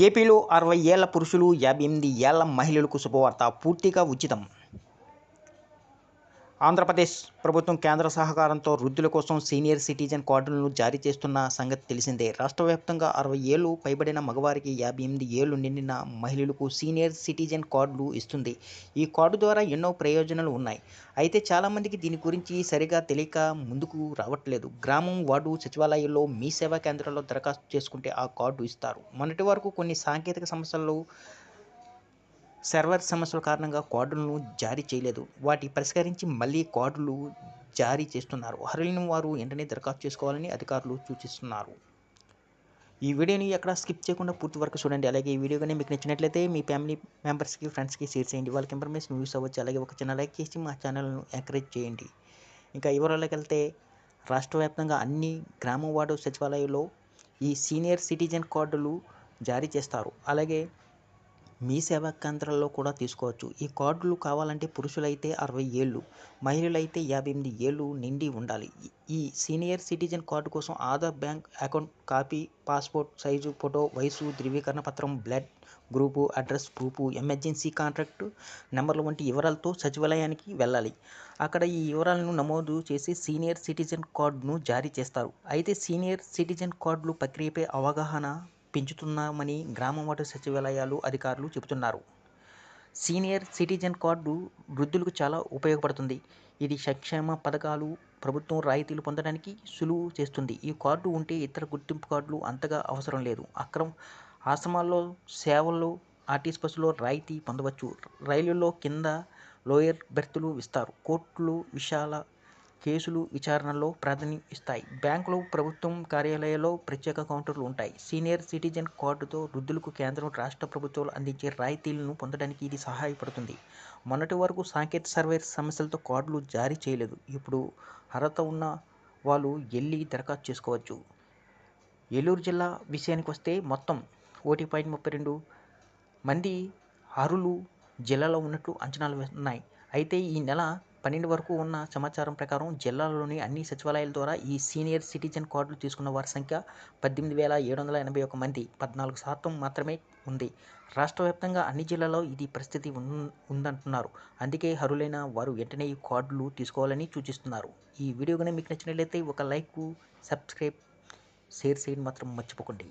ఏపీలో అరవై ఏళ్ళ పురుషులు యాభై ఎనిమిది ఏళ్ళ మహిళలకు శుభవార్త. పూర్తిగా ఉచితం. ఆంధ్రప్రదేశ్ ప్రభుత్వం కేంద్ర సహకారంతో వృద్ధుల కోసం సీనియర్ సిటిజన్ కార్డులను జారీ చేస్తున్న సంగతి తెలిసిందే. రాష్ట్ర వ్యాప్తంగా అరవై ఏళ్ళు పైబడిన మగవారికి యాభై ఎనిమిది ఏళ్ళు నిండిన మహిళలకు సీనియర్ సిటిజన్ కార్డులు ఇస్తుంది. ఈ కార్డు ద్వారా ఎన్నో ప్రయోజనాలు ఉన్నాయి. అయితే చాలామందికి దీని గురించి సరిగా తెలియక ముందుకు రావట్లేదు. గ్రామం వార్డు సచివాలయాల్లో మీ సేవా కేంద్రాల్లో దరఖాస్తు చేసుకుంటే ఆ కార్డు ఇస్తారు. మొన్నటి వరకు కొన్ని సాంకేతిక సమస్యలు సర్వర్ సమస్యల కారణంగా కార్డులను జారీ చేయలేదు. వాటి పరిష్కరించి మళ్ళీ కార్డులు జారీ చేస్తున్నారు. అర్హులైన వారు వెంటనే దరఖాస్తు చేసుకోవాలని అధికారులు సూచిస్తున్నారు. ఈ వీడియోని ఎక్కడ స్కిప్ చేయకుండా పూర్తి వరకు చూడండి. అలాగే ఈ వీడియో కానీ మీకు నచ్చినట్లయితే మీ ఫ్యామిలీ మెంబర్స్కి ఫ్రెండ్స్కి షేర్ చేయండి. వాళ్ళకి ఇన్ఫర్మేషన్ యూస్ అవ్వచ్చు. అలాగే ఒక చిన్న లైక్ చేసి మా ఛానల్ను ఎంకరేజ్ చేయండి. ఇంకా వివరాలకు వెళ్తే రాష్ట్ర వ్యాప్తంగా అన్ని గ్రామ వార్డు సచివాలయాల్లో ఈ సీనియర్ సిటిజన్ కార్డులు జారీ చేస్తారు. అలాగే మీ సేవా కేంద్రాల్లో కూడా తీసుకోవచ్చు. ఈ కార్డులు కావాలంటే పురుషులైతే అరవై ఏళ్ళు మహిళలైతే యాభై ఎనిమిది ఏళ్ళు నిండి ఉండాలి. ఈ సీనియర్ సిటిజన్ కార్డు కోసం Aadhaar bank account copy passport size photo వయసు ధృవీకరణ పత్రం blood group address proof emergency contract నెంబర్లు వంటి వివరాలతో సచివాలయానికి వెళ్ళాలి. అక్కడ ఈ వివరాలను నమోదు చేసి సీనియర్ సిటిజన్ కార్డును జారీ చేస్తారు. అయితే సీనియర్ సిటిజన్ కార్డులు ప్రక్రియపై అవగాహన పెంచుతున్నామని గ్రామ వార్డు సచివాలయాలు అధికారులు చెబుతున్నారు. సీనియర్ సిటిజన్ కార్డు వృద్ధులకు చాలా ఉపయోగపడుతుంది. ఇది సంక్షేమ పథకాలు ప్రభుత్వం రాయితీలు పొందడానికి సులువు చేస్తుంది. ఈ కార్డు ఉంటే ఇతర గుర్తింపు కార్డులు అంతగా అవసరం లేదు. అక్రమ ఆశ్రమాల్లో సేవల్లో ఆర్టీసీ బస్సులో రాయితీ పొందవచ్చు. రైలుల్లో కింద లోయర్ బెర్తులు ఇస్తారు కోర్టులు విశాల కేసులు విచారణలో ప్రాధాన్యం ఇస్తాయి. బ్యాంకులు ప్రభుత్వం కార్యాలయాల్లో ప్రత్యేక కౌంటర్లు ఉంటాయి. సీనియర్ సిటిజన్ కార్డుతో వృద్ధులకు కేంద్రం రాష్ట్ర ప్రభుత్వాలు అందించే రాయితీలను పొందడానికి ఇది సహాయపడుతుంది. మొన్నటి వరకు సాంకేతిక సర్వే సమస్యలతో కార్డులు జారీ చేయలేదు. ఇప్పుడు అర్హత ఉన్న వాళ్ళు వెళ్ళి దరఖాస్తు చేసుకోవచ్చు. ఏలూరు జిల్లా విషయానికి వస్తే మొత్తం ఒకటి పాయింట్ ముప్పై రెండు మంది అర్హులు జిల్లాలో ఉన్నట్లు అంచనాలు ఉన్నాయి అయితే ఈ నెల పన్నెండు వరకు ఉన్న సమాచారం ప్రకారం జిల్లాలోని అన్ని సచివాలయాల ద్వారా ఈ సీనియర్ సిటిజన్ కార్డులు తీసుకున్న వారి సంఖ్య పద్దెనిమిది వేల ఏడు వందల ఎనభై ఒక మంది పద్నాలుగు శాతం మాత్రమే ఉంది. రాష్ట్ర వ్యాప్తంగా అన్ని జిల్లాల్లో ఇది పరిస్థితి ఉందంటున్నారు. అందుకే అర్హులైన వారు వెంటనే ఈ కార్డులు తీసుకోవాలని సూచిస్తున్నారు. ఈ వీడియో కనుక మీకు నచ్చినట్లయితే ఒక లైక్ సబ్స్క్రైబ్ షేర్ చేయడం మాత్రం మర్చిపోకండి.